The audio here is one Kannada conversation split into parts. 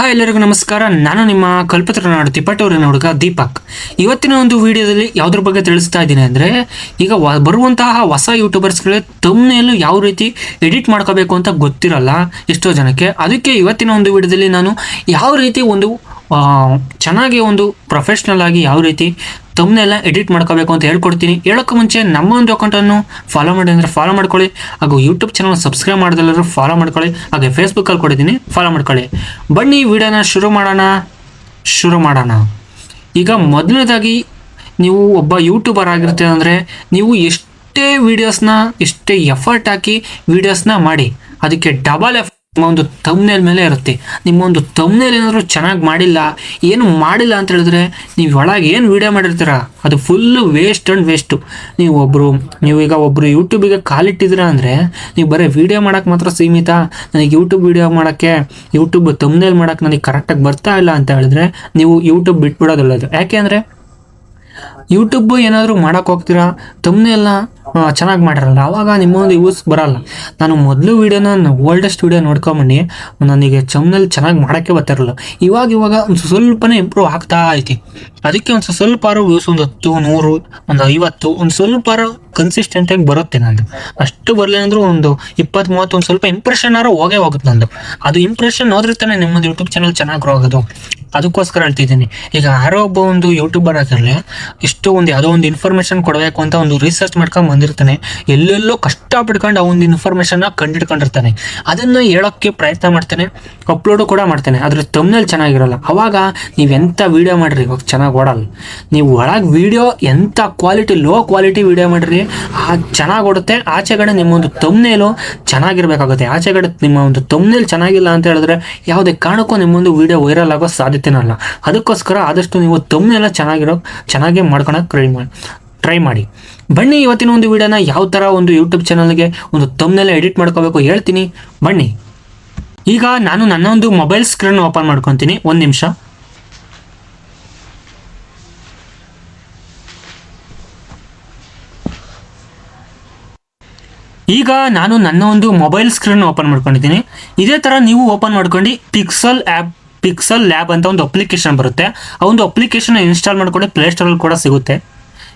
ಹಾಯ್ ಎಲ್ಲರಿಗೂ ನಮಸ್ಕಾರ. ನಾನು ನಿಮ್ಮ ಕಲ್ಪತ್ರ ನಾಡು ತಿಪ್ಪಟೂರಿನ ಹುಡುಗ ದೀಪಕ್. ಇವತ್ತಿನ ಒಂದು ವಿಡಿಯೋದಲ್ಲಿ ಯಾವುದ್ರ ಬಗ್ಗೆ ತಿಳಿಸ್ತಾ ಇದ್ದೀನಿ ಅಂದರೆ, ಈಗ ಬರುವಂತಹ ಹೊಸ ಯೂಟ್ಯೂಬರ್ಸ್ಗಳಿಗೆ ತಮ್ಮನೆಯಲ್ಲೂ ಯಾವ ರೀತಿ ಎಡಿಟ್ ಮಾಡ್ಕೋಬೇಕು ಅಂತ ಗೊತ್ತಿರಲ್ಲ ಎಷ್ಟೋ ಜನಕ್ಕೆ. ಅದಕ್ಕೆ ಇವತ್ತಿನ ಒಂದು ವಿಡಿಯೋದಲ್ಲಿ ನಾನು ಯಾವ ರೀತಿ ಒಂದು ಚೆನ್ನಾಗಿ ಒಂದು ಪ್ರೊಫೆಷ್ನಲ್ ಆಗಿ ಯಾವ ರೀತಿ ತಮ್ಮನ್ನೆಲ್ಲ ಎಡಿಟ್ ಮಾಡ್ಕೋಬೇಕು ಅಂತ ಹೇಳ್ಕೊಡ್ತೀನಿ. ಹೇಳೋಕ್ಕೂ ಮುಂಚೆ ನಮ್ಮ ಒಂದು ಅಕೌಂಟನ್ನು ಫಾಲೋ ಮಾಡಿ ಅಂದರೆ ಫಾಲೋ ಮಾಡ್ಕೊಳ್ಳಿ. ಹಾಗೂ ಯೂಟ್ಯೂಬ್ ಚಾನಲ್ ಸಬ್ಸ್ಕ್ರೈಬ್ ಮಾಡಿದೆಲ್ಲರೂ ಫಾಲೋ ಮಾಡ್ಕೊಳ್ಳಿ. ಹಾಗೆ ಫೇಸ್ಬುಕ್ಕಲ್ಲಿ ಕೊಡಿದ್ದೀನಿ ಫಾಲೋ ಮಾಡ್ಕೊಳ್ಳಿ. ಬನ್ನಿ, ವಿಡಿಯೋನ ಶುರು ಮಾಡೋಣ. ಶುರು ಮಾಡೋಣ. ಈಗ ಮೊದಲನೇದಾಗಿ ನೀವು ಒಬ್ಬ ಯೂಟ್ಯೂಬರ್ ಆಗಿರ್ತೀರ ಅಂದರೆ ನೀವು ಎಷ್ಟೇ ವೀಡಿಯೋಸ್ನ ಎಷ್ಟೇ ಎಫರ್ಟ್ ಹಾಕಿ ವೀಡಿಯೋಸ್ನ ಮಾಡಿ, ಅದಕ್ಕೆ ಡಬಲ್ ಎಫ್ ನಿಮ್ಮ ಒಂದು ತಮ್ನೇಲ್ ಮೇಲೆ ಇರುತ್ತೆ. ನಿಮ್ಮ ಒಂದು ತಮ್ನೇಲ್ ಏನಾದರೂ ಚೆನ್ನಾಗಿ ಮಾಡಿಲ್ಲ, ಏನು ಮಾಡಿಲ್ಲ ಅಂತ ಹೇಳಿದ್ರೆ ನೀವು ಒಳಗೆ ಏನು ವೀಡಿಯೋ ಮಾಡಿರ್ತೀರ? ಅದು ಫುಲ್ಲು ವೇಸ್ಟ್ ಆ್ಯಂಡ್ ವೇಸ್ಟು ನೀವು ಒಬ್ಬರು ನೀವೀಗ ಒಬ್ಬರು ಯೂಟ್ಯೂಬಿಗೆ ಕಾಲಿಟ್ಟಿದ್ದೀರ ಅಂದರೆ ನೀವು ಬರೀ ವೀಡಿಯೋ ಮಾಡೋಕ್ಕೆ ಮಾತ್ರ ಸೀಮಿತ. ನನಗೆ ಯೂಟ್ಯೂಬ್ ವೀಡಿಯೋ ಮಾಡೋಕ್ಕೆ ಯೂಟ್ಯೂಬ್ ತಮ್ನೇಲ್ ಮಾಡೋಕ್ಕೆ ನನಗೆ ಕರೆಕ್ಟಾಗಿ ಬರ್ತಾ ಇಲ್ಲ ಅಂತ ಹೇಳಿದ್ರೆ ನೀವು ಯೂಟ್ಯೂಬ್ ಬಿಟ್ಬಿಡೋದು ಒಳ್ಳೆಯದು ಯಾಕೆ ಅಂದರೆ ಯೂಟ್ಯೂಬ್ ಏನಾದರೂ ಮಾಡೋಕೆ ಹೋಗ್ತೀರಾ? ತಮ್ಮನೆ ಎಲ್ಲ ಚೆನ್ನಾಗಿ ಮಾಡಿರಲ್ಲ. ಆವಾಗ ನಿಮ್ಮೊಂದು ಯೂಸ್ ಬರಲ್ಲ. ನಾನು ಮೊದಲು ವೀಡಿಯೋನ ಓಲ್ಡೆಸ್ಟ್ ವೀಡಿಯೋ ನೋಡ್ಕೊಂಬನ್ನಿ. ನನಗೆ ಚಮ್ನಲ್ಲಿ ಚೆನ್ನಾಗಿ ಮಾಡೋಕ್ಕೆ ಬರ್ತಿರಲ್ಲ. ಇವಾಗ ಇವಾಗ ಒಂದು ಸ್ವಲ್ಪನೇ ಇಂಪ್ರೂವ್ ಆಗ್ತಾ ಐತಿ. ಅದಕ್ಕೆ ಒಂದು ಸ್ವಲ್ಪ ವ್ಯೂಸ್ ಒಂದು ಹತ್ತು, ನೂರು, ಒಂದು ಐವತ್ತು, ಒಂದು ಸ್ವಲ್ಪ ಕನ್ಸಿಸ್ಟೆಂಟಾಗಿ ಬರುತ್ತೆ ನಂದು. ಅಷ್ಟು ಬರಲಿ ಅಂದ್ರೂ ಒಂದು ಇಪ್ಪತ್ತು ಮೂವತ್ತು ಒಂದು ಸ್ವಲ್ಪ ಇಂಪ್ರೆಷನ್ ಆದ್ರೂ ಹೋಗೇ ಹೋಗುತ್ತೆ ನಂದು. ಅದು ಇಂಪ್ರೆಷನ್ ಹೋದ್ರೆ ತಾನೇ ನಿಮ್ಮದು ಯೂಟ್ಯೂಬ್ ಚಾನಲ್ ಚೆನ್ನಾಗಿ ಗ್ರೋ ಆಗೋದು. ಅದಕ್ಕೋಸ್ಕರ ಹೇಳ್ತಿದ್ದೀನಿ ಈಗ ಯಾರೋ ಒಬ್ಬ ಒಂದು ಯೂಟ್ಯೂಬರ್ ಆಗಿರಲಿ, ಇಷ್ಟು ಒಂದು ಯಾವುದೋ ಒಂದು ಇನ್ಫಾರ್ಮೇಷನ್ ಕೊಡಬೇಕು ಅಂತ ಒಂದು ರಿಸರ್ಚ್ ಮಾಡ್ಕೊಂಡು ಬಂದಿರ್ತಾನೆ, ಎಲ್ಲೆಲ್ಲೋ ಕಷ್ಟ ಪಡ್ಕೊಂಡು ಆ ಒಂದು ಇನ್ಫಾರ್ಮೇಷನ್ನ ಕಂಡಿಡ್ಕೊಂಡಿರ್ತಾನೆ. ಅದನ್ನು ಹೇಳೋಕ್ಕೆ ಪ್ರಯತ್ನ ಮಾಡ್ತಾನೆ ಅಪ್ಲೋಡು ಕೂಡ ಮಾಡ್ತಾನೆ. ಅದ್ರ ತಮ್ಮನಲ್ಲಿ ಚೆನ್ನಾಗಿರಲ್ಲ. ಅವಾಗ ನೀವು ಎಂಥ ವೀಡಿಯೋ ಮಾಡಿರಿ? ಇವಾಗ ಚೆನ್ನಾಗಿ ಓಡಲ್ಲ. ನೀವು ಒಳಗೆ ವೀಡಿಯೋ ಎಂಥ ಕ್ವಾಲಿಟಿ ಲೋ ಕ್ವಾಲಿಟಿ ವೀಡಿಯೋ ಮಾಡಿರಿ ಆ ಚೆನ್ನಾಗಿ ಓಡುತ್ತೆ ಆಚೆಗಡೆ ನಿಮ್ಮ ಒಂದು ತಮ್ನೇಲು ಚೆನ್ನಾಗಿರ್ಬೇಕಾಗುತ್ತೆ. ಆಚೆಗಡೆ ನಿಮ್ಮ ಒಂದು ತಮ್ನೇಲ್ ಚೆನ್ನಾಗಿಲ್ಲ ಅಂತ ಹೇಳಿದ್ರೆ ಯಾವುದೇ ಕಾರಣಕ್ಕೂ ನಿಮ್ಮೊಂದು ವೀಡಿಯೋ ವೈರಲ್ ಆಗೋ ಸಾಧ್ಯತೆನೂ ಅಲ್ಲ. ಅದಕ್ಕೋಸ್ಕರ ಆದಷ್ಟು ನೀವು ತಮ್ನೆಲ್ಲ ಚೆನ್ನಾಗಿರೋ, ಚೆನ್ನಾಗಿ ಮಾಡ್ಕೊಳಕ್ಕೆ ಟ್ರೈ ಮಾಡಿ ಟ್ರೈ ಮಾಡಿ. ಬನ್ನಿ ಇವತ್ತಿನ ಒಂದು ವಿಡಿಯೋನ ಯಾವ ಥರ ಒಂದು ಯೂಟ್ಯೂಬ್ ಚಾನಲ್ಗೆ ಒಂದು ತಮ್ನೆಲ್ಲ ಎಡಿಟ್ ಮಾಡ್ಕೋಬೇಕು ಹೇಳ್ತೀನಿ. ಬನ್ನಿ. ಈಗ ನಾನು ನನ್ನ ಒಂದು ಮೊಬೈಲ್ ಸ್ಕ್ರೀನ್ ಓಪನ್ ಮಾಡ್ಕೊತೀನಿ. ಒಂದು ನಿಮಿಷ. ಈಗ ನಾನು ನನ್ನ ಒಂದು ಮೊಬೈಲ್ ಸ್ಕ್ರೀನ್ ಓಪನ್ ಮಾಡ್ಕೊಂಡಿದ್ದೀನಿ. ಇದೇ ಥರ ನೀವು ಓಪನ್ ಮಾಡ್ಕೊಂಡು ಪಿಕ್ಸಲ್ ಆ್ಯಪ್ ಪಿಕ್ಸಲ್ ಲ್ಯಾಬ್ ಅಂತ ಒಂದು ಅಪ್ಲಿಕೇಶನ್ ಬರುತ್ತೆ. ಆ ಒಂದು ಅಪ್ಲಿಕೇಶನ್ ಇನ್ಸ್ಟಾಲ್ ಮಾಡ್ಕೊಂಡು ಪ್ಲೇಸ್ಟೋರಲ್ಲಿ ಕೂಡ ಸಿಗುತ್ತೆ.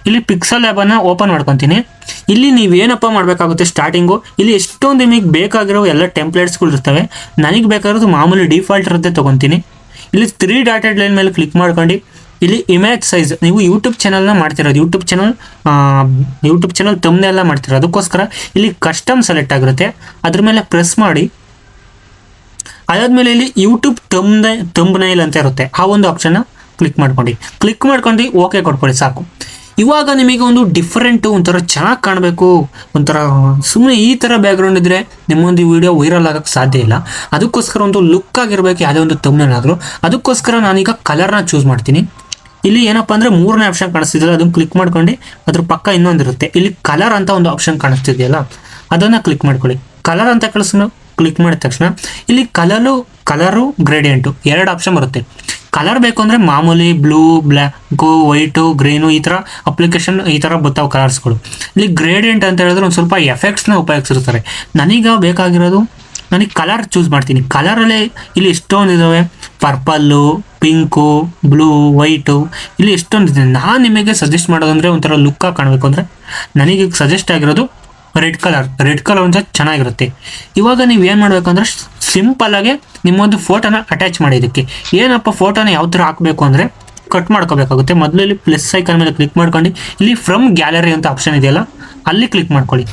ಇಲ್ಲಿ ಪಿಕ್ಸಲ್ ಲ್ಯಾಬನ್ನು ಓಪನ್ ಮಾಡ್ಕೊತೀನಿ. ಇಲ್ಲಿ ನೀವೇನಪ್ಪ ಮಾಡಬೇಕಾಗುತ್ತೆ ಸ್ಟಾರ್ಟಿಂಗು ಇಲ್ಲಿ ಎಷ್ಟೊಂದು ನಿಮಗೆ ಬೇಕಾಗಿರೋ ಎಲ್ಲ ಟೆಂಪ್ಲೇಟ್ಸ್ಗಳು ಇರ್ತವೆ. ನನಗೆ ಬೇಕಾಗಿರೋದು ಮಾಮೂಲಿ ಡಿಫಾಲ್ಟ್ ಇರುತ್ತೆ ತೊಗೊತೀನಿ. ಇಲ್ಲಿ ತ್ರೀ ಡಾಟೆಡ್ ಲೈನ್ ಮೇಲೆ ಕ್ಲಿಕ್ ಮಾಡ್ಕೊಂಡು ಇಲ್ಲಿ ಇಮೇಜ್ ಸೈಜ್ ನೀವು ಯೂಟ್ಯೂಬ್ ಚಾನಲ್ನ ಮಾಡ್ತಿರೋದು. ಯೂಟ್ಯೂಬ್ ಚಾನಲ್ ಯೂಟ್ಯೂಬ್ ಚಾನಲ್ ತಮ್ಮನೆ ಎಲ್ಲ ಮಾಡ್ತಿರೋದು. ಅದಕ್ಕೋಸ್ಕರ ಇಲ್ಲಿ ಕಸ್ಟಮ್ ಸೆಲೆಕ್ಟ್ ಆಗಿರುತ್ತೆ. ಅದ್ರ ಮೇಲೆ ಪ್ರೆಸ್ ಮಾಡಿ. ಅದಾದ್ಮೇಲೆ ಇಲ್ಲಿ ಯೂಟ್ಯೂಬ್ ತಮ್ನೆ ತಂಬ್ನೈಲ್ ಅಂತ ಇರುತ್ತೆ. ಆ ಒಂದು ಆಪ್ಷನ್ನ ಕ್ಲಿಕ್ ಮಾಡ್ಕೊಂಡು. ಕ್ಲಿಕ್ ಮಾಡ್ಕೊಂಡು ಓಕೆ ಕೊಟ್ಕೊಳ್ಳಿ, ಸಾಕು. ಇವಾಗ ನಿಮಗೆ ಒಂದು ಡಿಫ್ರೆಂಟು ಒಂಥರ ಚೆನ್ನಾಗಿ ಕಾಣಬೇಕು. ಒಂಥರ ಸುಮ್ಮನೆ ಈ ಥರ ಬ್ಯಾಕ್ಗ್ರೌಂಡ್ ಇದ್ದರೆ ನಿಮ್ಮೊಂದು ವಿಡಿಯೋ ವೈರಲ್ ಆಗೋಕ್ಕೆ ಸಾಧ್ಯ ಇಲ್ಲ. ಅದಕ್ಕೋಸ್ಕರ ಒಂದು ಲುಕ್ ಆಗಿರಬೇಕು, ಯಾವುದೇ ಒಂದು ತಮ್ಮನೇನಾದರೂ ಅದಕ್ಕೋಸ್ಕರ ನಾನೀಗ ಕಲರ್ನ ಚೂಸ್ ಮಾಡ್ತೀನಿ. ಇಲ್ಲಿ ಏನಪ್ಪ ಅಂದ್ರೆ ಮೂರನೇ ಆಪ್ಷನ್ ಕಾಣಿಸ್ತಿದೆಯಲ್ಲ, ಅದನ್ನ ಕ್ಲಿಕ್ ಮಾಡ್ಕೊಂಡು ಅದ್ರ ಪಕ್ಕ ಇನ್ನೊಂದಿರುತ್ತೆ ಇಲ್ಲಿ ಕಲರ್ ಅಂತ ಒಂದು ಆಪ್ಷನ್ ಕಾಣಿಸ್ತಿದೆಯಲ್ಲ, ಅದನ್ನ ಕ್ಲಿಕ್ ಮಾಡ್ಕೊಳ್ಳಿ. ಕಲರ್ ಅಂತ ಕಳಿಸ್ ಕ್ಲಿಕ್ ಮಾಡಿದ ತಕ್ಷಣ. ಇಲ್ಲಿ ಕಲರು ಕಲರು ಗ್ರೇಡಿಯಂಟು ಎರಡು ಆಪ್ಷನ್ ಬರುತ್ತೆ. ಕಲರ್ ಬೇಕು ಅಂದರೆ ಮಾಮೂಲಿ ಬ್ಲೂ ಬ್ಲ್ಯಾಕು ವೈಟು ಗ್ರೀನು ಈ ಥರ ಅಪ್ಲಿಕೇಶನ್ ಈ ಥರ ಬರ್ತಾವೆ ಕಲರ್ಸ್ಗಳು ಇಲ್ಲಿ ಗ್ರೇಡಿಯಂಟ್ ಅಂತ ಹೇಳಿದ್ರೆ ಒಂದು ಸ್ವಲ್ಪ ಎಫೆಕ್ಟ್ಸ್ನ ಉಪಯೋಗಿಸಿರ್ತಾರೆ. ನನಗೆ ಬೇಕಾಗಿರೋದು, ನನಗೆ ಕಲರ್ ಚೂಸ್ ಮಾಡ್ತೀನಿ. ಕಲರಲ್ಲೇ ಇಲ್ಲಿ ಎಷ್ಟೊಂದು ಇದ್ದಾವೆ ಪರ್ಪಲ್ಲು, ಪಿಂಕು, ಬ್ಲೂ, ವೈಟು, ಇಲ್ಲಿ ಎಷ್ಟೊಂದು ಇದೆ. ನಾನು ನಿಮಗೆ ಸಜೆಸ್ಟ್ ಮಾಡೋದಂದರೆ ಒಂಥರ ಲುಕ್ಕಾಗಿ ಕಾಣಬೇಕು ಅಂದರೆ ನನಗೆ ಸಜೆಸ್ಟ್ ಆಗಿರೋದು ರೆಡ್ ಕಲರ್ ರೆಡ್ ಕಲರ್ ಒಂದು ಚೆನ್ನಾಗಿರುತ್ತೆ. ಇವಾಗ ನೀವು ಏನು ಮಾಡಬೇಕು ಅಂದರೆ ಸಿಂಪಲ್ಲಾಗಿ ನಿಮ್ಮೊಂದು ಫೋಟೋನ ಅಟ್ಯಾಚ್ ಮಾಡಿ ಇದಕ್ಕೆ. ಏನಪ್ಪ ಫೋಟೋನ ಯಾವ ಥರ ಹಾಕಬೇಕು ಅಂದರೆ ಕಟ್ ಮಾಡ್ಕೋಬೇಕಾಗುತ್ತೆ. ಮೊದಲು ಇಲ್ಲಿ ಪ್ಲಸ್ ಐಕನ್ ಮೇಲೆ ಕ್ಲಿಕ್ ಮಾಡ್ಕೊಂಡು ಇಲ್ಲಿ ಫ್ರಮ್ ಗ್ಯಾಲರಿ ಅಂತ ಆಪ್ಷನ್ ಇದೆಯಲ್ಲ, ಅಲ್ಲಿ ಕ್ಲಿಕ್ ಮಾಡ್ಕೊಳ್ಳಿ.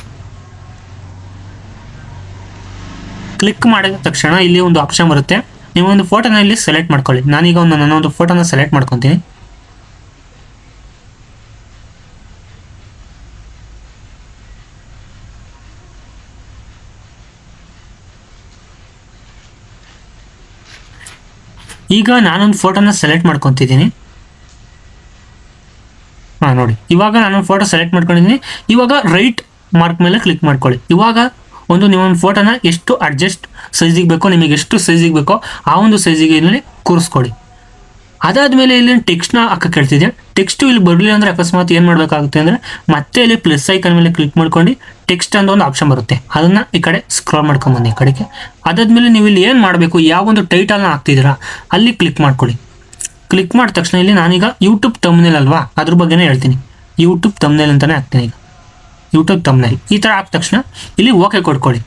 ಕ್ಲಿಕ್ ಮಾಡಿದ ತಕ್ಷಣ ಇಲ್ಲಿ ಒಂದು ಆಪ್ಷನ್ ಬರುತ್ತೆ. ನೀವು ಒಂದು ಫೋಟೋನ ಇಲ್ಲಿ ಸೆಲೆಕ್ಟ್ ಮಾಡ್ಕೊಳ್ಳಿ. ನಾನೀಗ ಒಂದು ನನ್ನ ಫೋಟೋನ ಸೆಲೆಕ್ಟ್ ಮಾಡ್ಕೊತೀನಿ. ಈಗ ನಾನೊಂದು ಫೋಟೋನ ಸೆಲೆಕ್ಟ್ ಮಾಡ್ಕೊತಿದ್ದೀನಿ. ಹಾಂ, ನೋಡಿ. ಇವಾಗ ನಾನೊಂದು ಫೋಟೋ ಸೆಲೆಕ್ಟ್ ಮಾಡ್ಕೊಂಡಿದ್ದೀನಿ. ಇವಾಗ ರೈಟ್ ಮಾರ್ಕ್ ಮೇಲೆ ಕ್ಲಿಕ್ ಮಾಡ್ಕೊಳ್ಳಿ. ಇವಾಗ ಒಂದು ನೀವೊಂದು ಫೋಟೋನ ಎಷ್ಟು ಅಡ್ಜಸ್ಟ್ ಸೈಜಿಗೆ ಬೇಕೋ, ನಿಮಗೆ ಎಷ್ಟು ಸೈಜಿಗೆ ಬೇಕೋ ಆ ಒಂದು ಸೈಜಿಗೆ ಇಲ್ಲಿ ಕೂರಿಸ್ಕೊಡಿ. ಅದಾದಮೇಲೆ ಇಲ್ಲಿ ಟೆಕ್ಸ್ಟ್ನ ಹಾಕಕ್ಕೆ ಕೇಳ್ತಿದ್ದೆ ಟೆಕ್ಸ್ಟ್ ಇಲ್ಲಿ ಬರಲಿಲ್ಲ ಅಂದರೆ ಅಕಸ್ಮಾತ್ ಏನು ಮಾಡಬೇಕಾಗುತ್ತೆ ಅಂದರೆ ಮತ್ತೆ ಇಲ್ಲಿ ಪ್ಲಸ್ ಐಕನ್ ಮೇಲೆ ಕ್ಲಿಕ್ ಮಾಡ್ಕೊಂಡು ಟೆಕ್ಸ್ಟ್ ಅಂತ ಒಂದು ಆಪ್ಷನ್ ಬರುತ್ತೆ. ಅದನ್ನು ಈ ಕಡೆ ಸ್ಕ್ರಾಲ್ ಮಾಡ್ಕೊಂಬನ್ನಿ ಈ ಕಡೆಗೆ. ಅದಾದಮೇಲೆ ನೀವು ಇಲ್ಲಿ ಏನು ಮಾಡಬೇಕು? ಯಾವ ಒಂದು ಟೈಟಲ್ನ ಹಾಕ್ತಿದ್ದೀರಾ? ಅಲ್ಲಿ ಕ್ಲಿಕ್ ಮಾಡ್ಕೊಳ್ಳಿ. ಕ್ಲಿಕ್ ಮಾಡಿದ ತಕ್ಷಣ ಇಲ್ಲಿ ನಾನೀಗ ಯೂಟ್ಯೂಬ್ ತಮ್ನೇಲ್ ಅಲ್ವಾ? ಅದ್ರ ಬಗ್ಗೆನೇ ಹೇಳ್ತೀನಿ. ಯೂಟ್ಯೂಬ್ ತಮ್ನೇಲ್ ಅಂತಲೇ ಹಾಕ್ತೀನಿ ಈಗ. ಯೂಟ್ಯೂಬ್ ತಮ್ನಲ್ಲಿ ಈ ಥರ ಆದ ತಕ್ಷಣ ಇಲ್ಲಿ ಓಕೆ ಕೊಡ್ಕೊಳ್ಳಿ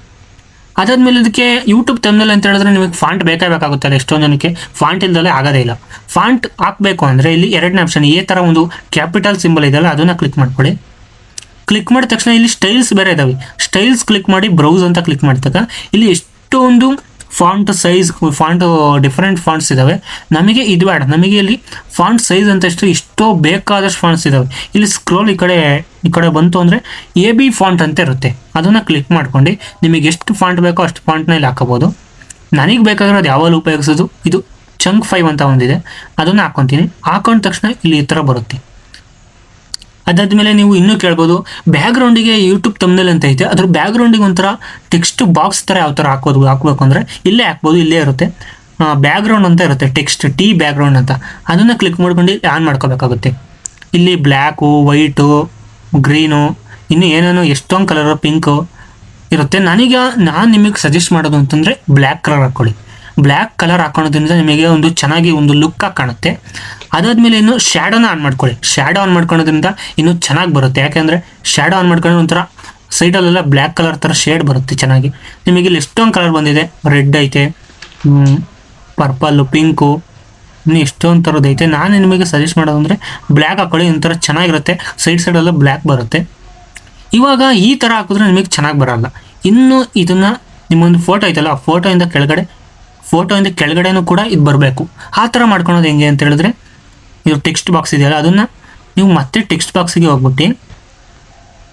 ಅದಾದಮೇಲೆ ಇದಕ್ಕೆ ಯೂಟ್ಯೂಬ್ ತಮ್ನಲ್ಲಿ ಅಂತ ಹೇಳಿದ್ರೆ ನಿಮಗೆ ಫಾಂಟ್ ಬೇಕೇ ಬೇಕಾಗುತ್ತಲ್ಲ ಎಷ್ಟೊಂದು ಜನಕ್ಕೆ ಫಾಂಟ್ ಇಲ್ಲದಲ್ಲೇ ಆಗೋದೇ ಇಲ್ಲ. ಫಾಂಟ್ ಹಾಕಬೇಕು ಅಂದರೆ ಇಲ್ಲಿ ಎರಡನೇ ಆಪ್ಷನ್ ಈ ಥರ ಒಂದು ಕ್ಯಾಪಿಟಲ್ ಸಿಂಬಲ್ ಇದೆಯಲ್ಲ, ಅದನ್ನು ಕ್ಲಿಕ್ ಮಾಡ್ಕೊಳ್ಳಿ ಕ್ಲಿಕ್ ಮಾಡಿದ ತಕ್ಷಣ ಇಲ್ಲಿ ಸ್ಟೈಲ್ಸ್ ಬೇರೆ ಇದಾವೆ. ಸ್ಟೈಲ್ಸ್ ಕ್ಲಿಕ್ ಮಾಡಿ ಬ್ರೌಸ್ ಅಂತ ಕ್ಲಿಕ್ ಮಾಡಿದಾಗ ಇಲ್ಲಿ ಎಷ್ಟೊಂದು font size font different fonts ಇದಾವೆ. ನಮಗೆ ಇದು ಬೇಡ. ನಮಗೆ ಇಲ್ಲಿ ಫಾಂಟ್ ಸೈಜ್ ಅಂತ ಎಷ್ಟು ಎಷ್ಟೋ ಬೇಕಾದಷ್ಟು ಫಾಂಟ್ಸ್ ಇದಾವೆ. ಇಲ್ಲಿ ಸ್ಕ್ರೋಲ್ ಈ ಕಡೆ ಈ ಕಡೆ ಬಂತು ಅಂದರೆ ಎ ಬಿ ಫಾಂಟ್ ಅಂತ ಇರುತ್ತೆ. ಅದನ್ನು ಕ್ಲಿಕ್ ಮಾಡ್ಕೊಂಡು ನಿಮಗೆ ಎಷ್ಟು ಫಾಂಟ್ ಬೇಕೋ ಅಷ್ಟು ಫಾಂಟ್ನ ಇಲ್ಲಿ ಹಾಕೋಬೋದು ನನಗೆ ಬೇಕಾಗಿರೋದು ಯಾವಾಗಲೂ ಉಪಯೋಗಿಸೋದು. ಇದು ಚಂಕ್ ಫೈವ್ ಅಂತ ಒಂದಿದೆ. ಅದನ್ನು ಹಾಕೊತೀನಿ. ಹಾಕೊಂಡ ತಕ್ಷಣ ಇಲ್ಲಿ ಈ ಥರ ಬರುತ್ತೆ. ಅದಾದ್ಮೇಲೆ ನೀವು ಇನ್ನೂ ಕೇಳ್ಬೋದು ಬ್ಯಾಕ್ಗ್ರೌಂಡಿಗೆ ಯೂಟ್ಯೂಬ್ ತಮ್ಮದಲ್ಲಿ ಅಂತ ಐತೆ. ಅದ್ರ ಬ್ಯಾಕ್ಗ್ರೌಂಡಿಗೆ ಒಂಥರ ಟೆಕ್ಸ್ಟ್ ಬಾಕ್ಸ್ ಥರ ಯಾವ ಥರ ಹಾಕೋದು, ಹಾಕ್ಬೇಕು ಅಂದರೆ ಇಲ್ಲೇ ಹಾಕ್ಬೋದು, ಇಲ್ಲೇ ಇರುತ್ತೆ. ಬ್ಯಾಕ್ಗ್ರೌಂಡ್ ಅಂತ ಇರುತ್ತೆ ಟೆಕ್ಸ್ಟ್ ಟಿ ಬ್ಯಾಕ್ಗ್ರೌಂಡ್ ಅಂತ. ಅದನ್ನು ಕ್ಲಿಕ್ ಮಾಡ್ಕೊಂಡು ಆನ್ ಮಾಡ್ಕೋಬೇಕಾಗುತ್ತೆ. ಇಲ್ಲಿ ಬ್ಲ್ಯಾಕು ವೈಟು ಗ್ರೀನು ಇನ್ನು ಏನೇನೋ ಎಷ್ಟೊಂದು ಕಲರ್ ಪಿಂಕು ಇರುತ್ತೆ. ನನಗೆ, ನಾನು ನಿಮಗೆ ಸಜೆಸ್ಟ್ ಮಾಡೋದು ಅಂತಂದರೆ ಬ್ಲ್ಯಾಕ್ ಕಲರ್ ಹಾಕ್ಕೊಳ್ಳಿ. ಬ್ಲ್ಯಾಕ್ ಕಲರ್ ಹಾಕೊಳೋದ್ರಿಂದ ನಿಮಗೆ ಒಂದು ಚೆನ್ನಾಗಿ ಒಂದು ಲುಕ್ ಆಗಿ ಕಾಣುತ್ತೆ. ಅದಾದ್ಮೇಲೆ ಇನ್ನು ಶ್ಯಾಡೋನ ಆನ್ ಮಾಡ್ಕೊಳ್ಳಿ. ಶ್ಯಾಡೋ ಆನ್ ಮಾಡ್ಕೊಳ್ಳೋದ್ರಿಂದ ಇನ್ನೂ ಚೆನ್ನಾಗಿ ಬರುತ್ತೆ. ಯಾಕೆಂದರೆ ಶ್ಯಾಡೋ ಆನ್ ಮಾಡ್ಕೊಂಡ್ರೆ ಒಂಥರ ಸೈಡಲ್ಲೆಲ್ಲ ಬ್ಲ್ಯಾಕ್ ಕಲರ್ ಥರ ಶೇಡ್ ಬರುತ್ತೆ ಚೆನ್ನಾಗಿ. ನಿಮಗೆ ಇಲ್ಲಿ ಎಷ್ಟೊಂದು ಕಲರ್ ಬಂದಿದೆ ರೆಡ್ ಐತೆ ಪರ್ಪಲ್ಲು ಪಿಂಕು ಇನ್ನು ಎಷ್ಟೊಂದು ಥರದ್ದು ಐತೆ. ನಾನು ನಿಮಗೆ ಸಜೆಸ್ಟ್ ಮಾಡೋದು ಅಂದರೆ ಬ್ಲ್ಯಾಕ್ ಹಾಕೊಳ್ಳಿ, ಒಂಥರ ಚೆನ್ನಾಗಿರುತ್ತೆ. ಸೈಡ್ ಸೈಡೆಲ್ಲ ಬ್ಲ್ಯಾಕ್ ಬರುತ್ತೆ. ಇವಾಗ ಈ ಥರ ಹಾಕಿದ್ರೆ ನಿಮಗೆ ಚೆನ್ನಾಗಿ ಬರಲ್ಲ. ಇನ್ನು ಇದನ್ನು ನಿಮ್ಮೊಂದು ಫೋಟೋ ಐತಲ್ಲ, ಆ ಫೋಟೋಯಿಂದ ಕೆಳಗಡೆ ಫೋಟೋಯಿಂದ ಕೆಳಗಡೆನೂ ಕೂಡ ಇದು ಬರಬೇಕು. ಆ ಥರ ಮಾಡ್ಕೊಳೋದು ಹೆಂಗೆ ಅಂತ ಹೇಳಿದ್ರೆ ಇದು ಟೆಕ್ಸ್ಟ್ ಬಾಕ್ಸ್ ಇದೆಯಲ್ಲ, ಅದನ್ನು ನೀವು ಮತ್ತೆ ಟೆಕ್ಸ್ಟ್ ಬಾಕ್ಸಿಗೆ ಹೋಗ್ಬಿಟ್ಟು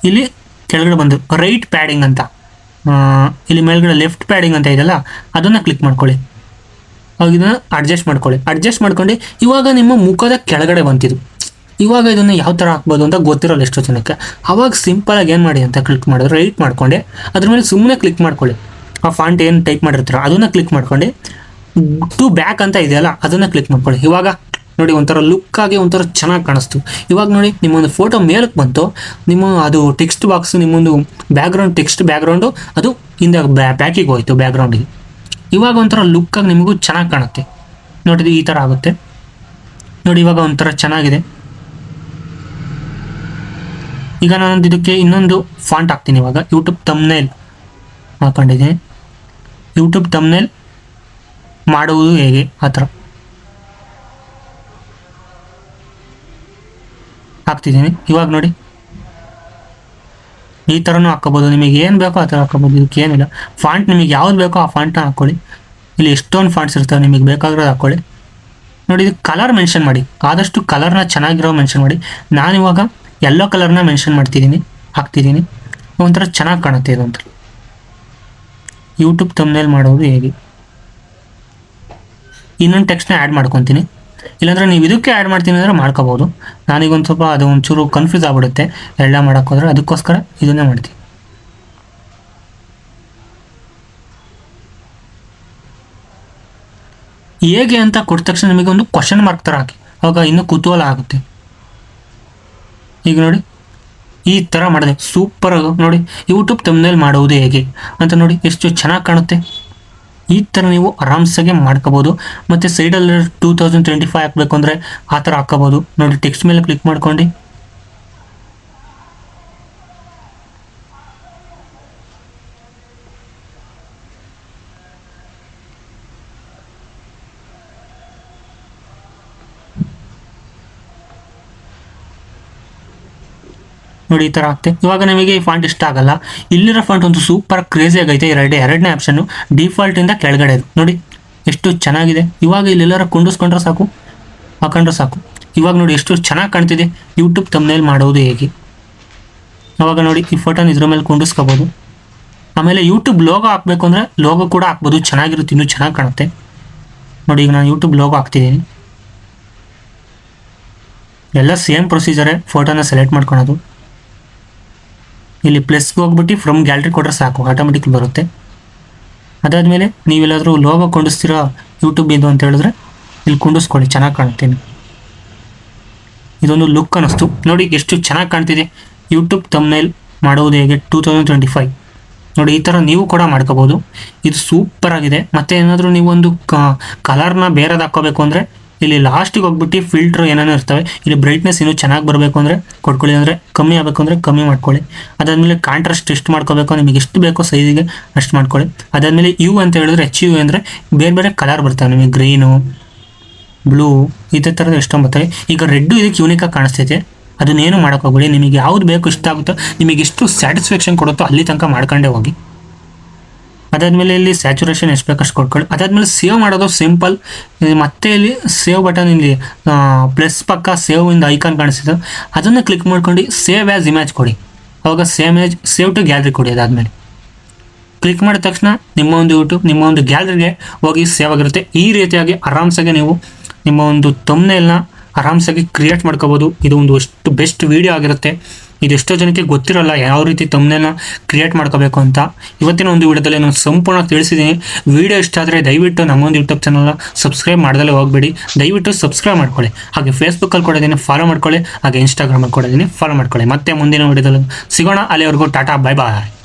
ಇಲ್ಲಿ ಕೆಳಗಡೆ ಬಂದು ರೈಟ್ ಪ್ಯಾಡಿಂಗ್ ಅಂತ ಇಲ್ಲಿ ಮೇಲ್ಗಡೆ ಲೆಫ್ಟ್ ಪ್ಯಾಡಿಂಗ್ ಅಂತ ಇದೆಯಲ್ಲ, ಅದನ್ನು ಕ್ಲಿಕ್ ಮಾಡ್ಕೊಳ್ಳಿ. ಅವಾಗ ಇದನ್ನು ಅಡ್ಜಸ್ಟ್ ಮಾಡ್ಕೊಳ್ಳಿ. ಅಡ್ಜಸ್ಟ್ ಮಾಡ್ಕೊಂಡು ಇವಾಗ ನಿಮ್ಮ ಮುಖದ ಕೆಳಗಡೆ ಬಂತಿದ್ದು ಇವಾಗ ಇದನ್ನು ಯಾವ ಥರ ಹಾಕ್ಬೋದು ಅಂತ ಗೊತ್ತಿರೋಲ್ಲ ಎಷ್ಟೋ ಜನಕ್ಕೆ. ಅವಾಗ ಸಿಂಪಲಾಗಿ ಏನು ಮಾಡಿ ಅಂತ ಕ್ಲಿಕ್ ಮಾಡಿದ್ರೆ ರೈಟ್ ಮಾಡ್ಕೊಂಡೆ. ಅದ್ರ ಮೇಲೆ ಸುಮ್ಮನೆ ಕ್ಲಿಕ್ ಮಾಡ್ಕೊಳ್ಳಿ. ಆ ಫಾಂಟ್ ಏನು ಟೈಪ್ ಮಾಡಿರ್ತಾರೋ ಅದನ್ನು ಕ್ಲಿಕ್ ಮಾಡ್ಕೊಂಡು. ಟು ಬ್ಯಾಕ್ ಅಂತ ಇದೆಯಲ್ಲ, ಅದನ್ನು ಕ್ಲಿಕ್ ಮಾಡ್ಕೊಳ್ಳಿ. ಇವಾಗ ನೋಡಿ, ಒಂಥರ ಲುಕ್ ಆಗಿ ಒಂಥರ ಚೆನ್ನಾಗಿ ಕಾಣಿಸ್ತು. ಇವಾಗ ನೋಡಿ, ನಿಮ್ಮೊಂದು ಫೋಟೋ ಮೇಲಕ್ಕೆ ಬಂತು. ನಿಮ್ಮ ಅದು ಟೆಕ್ಸ್ಟ್ ಬಾಕ್ಸ್ ನಿಮ್ಮೊಂದು ಬ್ಯಾಕ್ಗ್ರೌಂಡ್ ಟೆಕ್ಸ್ಟ್ ಬ್ಯಾಕ್ಗ್ರೌಂಡು ಅದು ಹಿಂದೆ ಬ್ಯಾಕಿಗೆ ಹೋಯಿತು ಬ್ಯಾಕ್ಗ್ರೌಂಡಿಗೆ ಇವಾಗ ಒಂಥರ ಲುಕ್ಕಾಗಿ ನಿಮಗೂ ಚೆನ್ನಾಗಿ ಕಾಣುತ್ತೆ. ನೋಡಿ ಈ ಥರ ಆಗುತ್ತೆ. ನೋಡಿ, ಇವಾಗ ಒಂಥರ ಚೆನ್ನಾಗಿದೆ. ಈಗ ನಾನು ಇದಕ್ಕೆ ಇನ್ನೊಂದು ಫಾಂಟ್ ಹಾಕ್ತೀನಿ ಇವಾಗ. ಯೂಟ್ಯೂಬ್ ತಮ್ನೇಲ್ ಹಾಕೊಂಡಿದ್ದೀನಿ. ಯೂಟ್ಯೂಬ್ ತಮ್ನೇಲ್ ಮಾಡುವುದು ಹೇಗೆ? ಆ ಥರ ಹಾಕ್ತಿದ್ದೀನಿ ಇವಾಗ ನೋಡಿ. ಈ ಥರನೂ ಹಾಕ್ಕೋಬೋದು. ನಿಮಗೆ ಏನು ಬೇಕೋ ಆ ಥರ ಹಾಕ್ಕೋಬೋದು. ಇದಕ್ಕೆ ಏನಿಲ್ಲ. ಫಾಂಟ್ ನಿಮಗೆ ಯಾವ್ದು ಬೇಕೋ ಆ ಫಾಂಟ್ನ ಹಾಕ್ಕೊಳ್ಳಿ. ಇಲ್ಲಿ ಎಷ್ಟೊಂದು ಫಾಂಟ್ಸ್ ಇರ್ತವೆ. ನಿಮಗೆ ಬೇಕಾಗಿರೋದು ಹಾಕ್ಕೊಳ್ಳಿ. ನೋಡಿ, ಇದು ಕಲರ್ ಮೆನ್ಷನ್ ಮಾಡಿ. ಆದಷ್ಟು ಕಲರ್ನ ಚೆನ್ನಾಗಿರೋ ಮೆನ್ಷನ್ ಮಾಡಿ. ನಾನು ಇವಾಗ ಎಲ್ಲೋ ಕಲರ್ನ ಮೆನ್ಷನ್ ಮಾಡ್ತಿದ್ದೀನಿ ಹಾಕ್ತಿದ್ದೀನಿ ಒಂಥರ ಚೆನ್ನಾಗಿ ಕಾಣುತ್ತೆ ಇದು ಒಂಥರ. ಯೂಟ್ಯೂಬ್ ತಮ್ಮನೇಲಿ ಮಾಡೋದು ಹೇಗೆ? ಇನ್ನೊಂದು ಟೆಕ್ಸ್ಟ್ನ ಆ್ಯಡ್ ಮಾಡ್ಕೊತೀನಿ. ಇಲ್ಲಾಂದ್ರೆ ನೀವು ಇದಕ್ಕೆ ಆ್ಯಡ್ ಮಾಡ್ತೀನಿ ಅಂದರೆ ಮಾಡ್ಕೋಬೋದು. ನಾನೀಗ ಒಂದು ಸ್ವಲ್ಪ ಅದು ಒಂಚೂರು ಕನ್ಫ್ಯೂಸ್ ಆಗ್ಬಿಡುತ್ತೆ. ಎಲ್ಲ ಮಾಡೋಕ್ಕೋದ್ರೆ ಅದಕ್ಕೋಸ್ಕರ ಇದನ್ನೇ ಮಾಡ್ತೀನಿ. ಹೇಗೆ ಅಂತ ಕೊಟ್ಟ ತಕ್ಷಣ ನಿಮಗೆ ಒಂದು ಕ್ವಶನ್ ಮಾರ್ಕ್ ಥರ ಹಾಕಿ. ಆವಾಗ ಇನ್ನೂ ಕುತೂಹಲ ಆಗುತ್ತೆ. ಈಗ ನೋಡಿ, ಈ ಥರ ಮಾಡಿದೆ. ಸೂಪರ್ ನೋಡಿ ಯೂಟ್ಯೂಬ್ ತಮ್ಮನೇಲಿ ಮಾಡುವುದು ಹೇಗೆ? ಅಂತ ನೋಡಿ, ಎಷ್ಟು ಚೆನ್ನಾಗಿ ಕಾಣುತ್ತೆ. ಈ ಥರ ನೀವು ಆರಾಮ್ಸಾಗೆ ಮಾಡ್ಕೋಬೋದು. ಮತ್ತು ಸೈಡಲ್ಲಿ ಟೂ ತೌಸಂಡ್ ಟ್ವೆಂಟಿ ಫೈವ್ ಹಾಕಬೇಕು ಅಂದರೆ ಆ ಥರ ಹಾಕೋಬೋದು ನೋಡಿ ಟೆಕ್ಸ್ಟ್ ಮೇಲೆ ಕ್ಲಿಕ್ ಮಾಡ್ಕೊಂಡು. ನೋಡಿ, ಈ ಥರ ಆಗ್ತೆ. ಇವಾಗ ನಿಮಗೆ ಈ ಫಾಂಟ್ ಇಷ್ಟ ಆಗಲ್ಲ. ಇಲ್ಲಿರೋ ಫಾಂಟ್ ಒಂದು ಸೂಪರ್ ಕ್ರೇಜಿ ಆಗೈತೆ. ಎರಡು, ಎರಡನೇ ಆಪ್ಷನ್ನು ಡಿಫಾಲ್ಟಿಂದ ಕೆಳಗಡೆ ಇದು ನೋಡಿ, ಎಷ್ಟು ಚೆನ್ನಾಗಿದೆ. ಇವಾಗ ಇಲ್ಲೆಲ್ಲರ ಕುಂಡಿಸ್ಕೊಂಡ್ರೆ ಸಾಕು. ಹಾಕೊಂಡ್ರೆ ಸಾಕು. ಇವಾಗ ನೋಡಿ, ಎಷ್ಟು ಚೆನ್ನಾಗಿ ಕಾಣ್ತಿದೆ. ಯೂಟ್ಯೂಬ್ ತಮ್ಮನೇಲಿ ಮಾಡೋದು ಹೇಗೆ? ಅವಾಗ ನೋಡಿ, ಈ ಫೋಟೋನ ಇದ್ರ ಮೇಲೆ ಕುಂಡಿಸ್ಕೋಬೋದು. ಆಮೇಲೆ ಯೂಟ್ಯೂಬ್ ಲೋಗೋ ಹಾಕಬೇಕು ಅಂದರೆ ಲೋಗೋ ಕೂಡ ಹಾಕ್ಬೋದು. ಚೆನ್ನಾಗಿರುತ್ತೆ, ಇನ್ನೂ ಚೆನ್ನಾಗಿ ಕಾಣುತ್ತೆ. ನೋಡಿ, ಈಗ ನಾನು ಯೂಟ್ಯೂಬ್ ಲೋಗೋ ಹಾಕ್ತಿದ್ದೀನಿ. ಎಲ್ಲ ಸೇಮ್ ಪ್ರೊಸೀಜರೇ ಫೋಟೋನ ಸೆಲೆಕ್ಟ್ ಮಾಡ್ಕೊಳೋದು. ಇಲ್ಲಿ ಪ್ಲಸ್ಗೆ ಹೋಗ್ಬಿಟ್ಟು ಫ್ರಮ್ ಗ್ಯಾಲರಿ ಕೊಟ್ಟರೆ ಸಾಕು ಆಟೋಮೆಟಿಕ್ ಬರುತ್ತೆ. ಅದಾದಮೇಲೆ ನೀವೆಲ್ಲಾದರೂ ಲೋಗೋ ಕೊಂಡಿಸ್ತೀರೋ ಯೂಟ್ಯೂಬ್ ಇದು ಅಂತ ಹೇಳಿದ್ರೆ ಇಲ್ಲಿ ಕುಂಡಿಸ್ಕೊಳ್ಳಿ, ಚೆನ್ನಾಗಿ ಕಾಣ್ತೀನಿ ಇದೊಂದು ಲುಕ್ ಅನ್ನಿಸ್ತು. ನೋಡಿ ಎಷ್ಟು ಚೆನ್ನಾಗಿ ಕಾಣ್ತಿದೆ. ಯೂಟ್ಯೂಬ್ ತಮ್ನೈಲ್ ಮಾಡೋದು ಹೇಗೆ? ಟೂ ತೌಸಂಡ್ ಟ್ವೆಂಟಿ ಫೈವ್ ನೋಡಿ, ಈ ಥರ ನೀವು ಕೂಡ ಮಾಡ್ಕೋಬೋದು. ಇದು ಸೂಪರ್ ಆಗಿದೆ. ಮತ್ತು ಏನಾದರೂ ನೀವೊಂದು ಕಲರ್ನ ಬೇರೆದು ಹಾಕೋಬೇಕು ಅಂದರೆ ಇಲ್ಲಿ ಲಾಸ್ಟಿಗೆ ಹೋಗ್ಬಿಟ್ಟು ಫಿಲ್ಟ್ರ್ ಏನೇನೋ ಇರ್ತವೆ. ಇಲ್ಲಿ ಬ್ರೈಟ್ನೆಸ್ ಇನ್ನೂ ಚೆನ್ನಾಗಿ ಬರಬೇಕು ಅಂದರೆ ಕೊಟ್ಕೊಳ್ಳಿ ಅಂದರೆ ಕಮ್ಮಿ ಆಗಬೇಕು ಅಂದರೆ ಕಮ್ಮಿ ಮಾಡ್ಕೊಳ್ಳಿ. ಅದಾದಮೇಲೆ ಕಾಂಟ್ರಾಸ್ಟ್ ಎಷ್ಟು ಮಾಡ್ಕೋಬೇಕು, ನಿಮಗೆ ಎಷ್ಟು ಬೇಕೋ ಸೈಜಿಗೆ ಅಷ್ಟು ಮಾಡ್ಕೊಳ್ಳಿ. ಅದಾದಮೇಲೆ ಯು ಅಂತ ಹೇಳಿದ್ರೆ ಎಚ್ ಯು ಅಂದರೆ ಬೇರೆ ಬೇರೆ ಕಲರ್ ಬರ್ತವೆ, ನಿಮಗೆ ಗ್ರೀನು ಬ್ಲೂ ಇದೇ ಥರದ ಎಷ್ಟೊಂದು ಬರ್ತವೆ. ಈಗ ರೆಡ್ಡು ಇದಕ್ಕೆ ಯೂನಿಕಾಗಿ ಕಾಣಿಸ್ತೈತೆ. ಅದನ್ನೇನು ಮಾಡೋಕ್ಕೋಗ್ಬೇಡಿ ನಿಮಗೆ ಯಾವ್ದು ಬೇಕು ಇಷ್ಟ ಆಗುತ್ತೋ, ನಿಮಗೆ ಎಷ್ಟು ಸ್ಯಾಟಿಸ್ಫ್ಯಾಕ್ಷನ್ ಕೊಡುತ್ತೋ ಅಲ್ಲಿ ತನಕ ಮಾಡ್ಕೊಂಡೇ ಹೋಗಿ. ಅದಾದಮೇಲೆ ಇಲ್ಲಿ ಸ್ಯಾಚುರೇಷನ್ ಎಷ್ಟು ಬೇಕಷ್ಟು ಕೊಟ್ಕೊಳ್ಳಿ. ಅದಾದಮೇಲೆ ಸೇವ್ ಮಾಡೋದು ಸಿಂಪಲ್ ಮತ್ತೆ ಇಲ್ಲಿ ಸೇವ್ ಬಟನ್ ಇಲ್ಲಿ ಪ್ಲಸ್ ಪಕ್ಕ ಸೇವ್ ಇಂದ ಐಕಾನ್ ಕಾಣಿಸ್ತಿದೆ. ಅದನ್ನು ಕ್ಲಿಕ್ ಮಾಡ್ಕೊಂಡು ಸೇವ್ ಆ್ಯಸ್ ಇಮೇಜ್ ಕೊಡಿ. ಅವಾಗ same image save to gallery ಕೊಡಿ ಅದಾದಮೇಲೆ. ಕ್ಲಿಕ್ ಮಾಡಿದ ತಕ್ಷಣ ನಿಮ್ಮ ಒಂದು ಯೂಟ್ಯೂಬ್ ನಿಮ್ಮ ಒಂದು ಗ್ಯಾಲರಿಗೆ ಹೋಗಿ ಸೇವ್ ಆಗಿರುತ್ತೆ. ಈ ರೀತಿಯಾಗಿ ಆರಾಮ್ಸಾಗೆ ನೀವು ನಿಮ್ಮ ಒಂದು ತಮ್ನೆಲ್ನ ಆರಾಮ್ಸಾಗಿ ಕ್ರಿಯೇಟ್ ಮಾಡ್ಕೋಬೋದು. ಇದು ಒಂದು ಅಷ್ಟು ಬೆಸ್ಟ್ ವಿಡಿಯೋ ಆಗಿರುತ್ತೆ. ಇದು ಎಷ್ಟೋ ಜನಕ್ಕೆ ಗೊತ್ತಿರಲ್ಲ ಯಾವ ರೀತಿ ತಮ್ಮನ್ನ ಕ್ರಿಯೇಟ್ ಮಾಡ್ಕೋಬೇಕು ಅಂತ. ಇವತ್ತಿನ ಒಂದು ವಿಡಿಯೋದಲ್ಲಿ ನಾನು ಸಂಪೂರ್ಣ ತಿಳಿಸಿದ್ದೀನಿ. ವಿಡಿಯೋ ಇಷ್ಟ ಆದರೆ ದಯವಿಟ್ಟು ನಮ್ಮೊಂದು ಯೂಟ್ಯೂಬ್ ಚಾನಲ್ನ ಸಬ್ಸ್ಕ್ರೈಬ್ ಮಾಡ್ದಲೇ ಹೋಗಬೇಡಿ. ದಯವಿಟ್ಟು ಸಬ್ಸ್ಕ್ರೈಬ್ ಮಾಡ್ಕೊಳ್ಳಿ. ಹಾಗೆ ಫೇಸ್ಬುಕ್ಕಲ್ಲಿ ಕೊಡೋದೇನೆ ಫಾಲೋ ಮಾಡ್ಕೊಳ್ಳಿ. ಹಾಗೆ ಇನ್ಸ್ಟಾಗ್ರಾಮಲ್ಲಿ ಕೊಡೋದೀನಿ ಫಾಲೋ ಮಾಡ್ಕೊಳ್ಳಿ. ಮತ್ತೆ ಮುಂದಿನ ವಿಡಿಯೋದಲ್ಲಿ ಸಿಗೋಣ. ಅಲ್ಲಿವರೆಗೂ ಟಾಟಾ ಬೈ ಬಾಯ್